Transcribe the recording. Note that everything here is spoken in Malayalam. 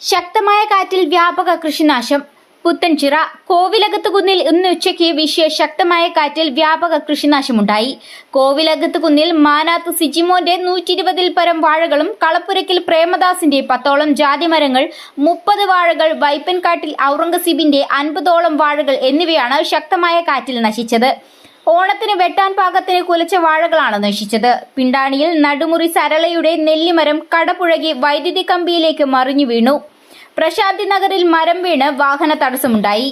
ശക്തമായ കാറ്റിൽ വ്യാപക കൃഷിനാശം. പുത്തൻചിറ കോവിലകത്ത് കുന്നിൽ ഇന്ന് ഉച്ചയ്ക്ക് വീശിയ ശക്തമായ കാറ്റിൽ വ്യാപക കൃഷിനാശമുണ്ടായി. കോവിലകത്ത് കുന്നിൽ മാനാത്ത് സിജിമോന്റെ നൂറ്റി ഇരുപതിൽ പരം വാഴകളും കളപ്പുരക്കിൽ പ്രേമദാസിന്റെ പത്തോളം ജാതിമരങ്ങൾ മുപ്പത് വാഴകൾ വൈപ്പൻകാട്ടിൽ ഔറംഗസീബിന്റെ അൻപതോളം വാഴകൾ എന്നിവയാണ് ശക്തമായ കാറ്റിൽ നശിച്ചത്. ഓണത്തിന് വെട്ടാൻ പാകത്തിന് കുലച്ച വാഴകളാണ് നശിച്ചത്. പിണ്ടാണിയിൽ നടുമുറി സരളയുടെ നെല്ലിമരം കടപുഴകി വൈദ്യുതി കമ്പിയിലേക്ക് മറിഞ്ഞു വീണു. പ്രശാന്തി നഗറിൽ മരം വീണ് വാഹന തടസ്സമുണ്ടായി.